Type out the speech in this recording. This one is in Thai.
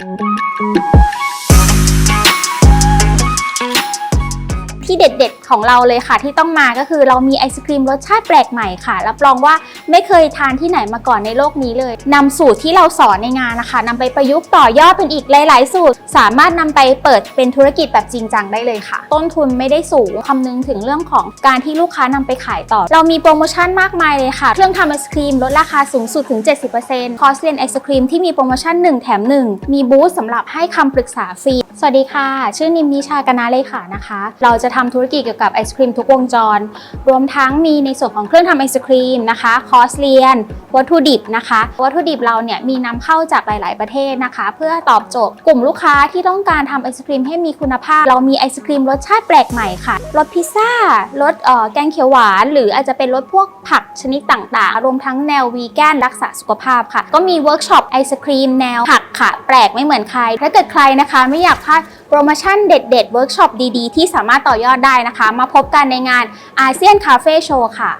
Thank you. ที่เด็ดๆ ของเราเลยค่ะที่ต้องมาก็คือเรามีไอศครีมรสชาติแปลกใหม่ค่ะรับรองว่าไม่เคยทานที่ไหนมาก่อนในโลกนี้เลยนำสูตรที่เราสอนในงานนะคะนำไปประยุกต์ต่อยอดเป็นอีกหลาย ๆ สูตร สามารถนำไปเปิดเป็นธุรกิจแบบจริงจังได้เลยค่ะ ต้นทุนไม่ได้สูงคำนึงถึงเรื่องของการที่ลูกค้านำไปขายต่อ เรามีโปรโมชั่นมากมายเลยค่ะ เครื่องทำไอศครีมลดราคาสูงสุดถึง 70%คอร์สเรียนไอศครีมที่มีโปรโมชั่น 1 แถม 1 มีบูธสำหรับให้คำปรึกษาฟรี วัสดีค่ะ ชื่อนิมนิชากนาเลขานะคะ เราจะทำธุรกิจเกี่ยวกับไอศครีมทุกวงจร รวมทั้งมีในส่วนของเครื่องทำไอศครีมนะคะ คอร์สเรียน วัตถุดิบนะคะ วัตถุดิบเราเนี่ยมีนำเข้าจากหลาย ๆ ประเทศนะคะ เพื่อตอบโจทย์กลุ่มลูกค้าที่ต้องการทำไอศครีมให้มีคุณภาพ เรามีไอศครีมรสชาติแปลกใหม่ค่ะ รสพิซซ่า รสแกงเขียวหวาน หรืออาจจะเป็นรสพวกผักชนิดต่าง ๆ รวมทั้งแนววีแกนรักษาสุขภาพค่ะ ก็มีเวิร์กช็อปไอศครีมแนวผักค่ะ แปลกไม่เหมือนใคร ถ้าเกิดใครนะคะไม่อยากพลาดโปรโมชั่นเด็ดๆเวิร์กช็อปดีๆ ที่สามารถต่อยอดได้นะคะ มาพบกันในงานอาเซียนคาเฟ่โชว์ค่ะ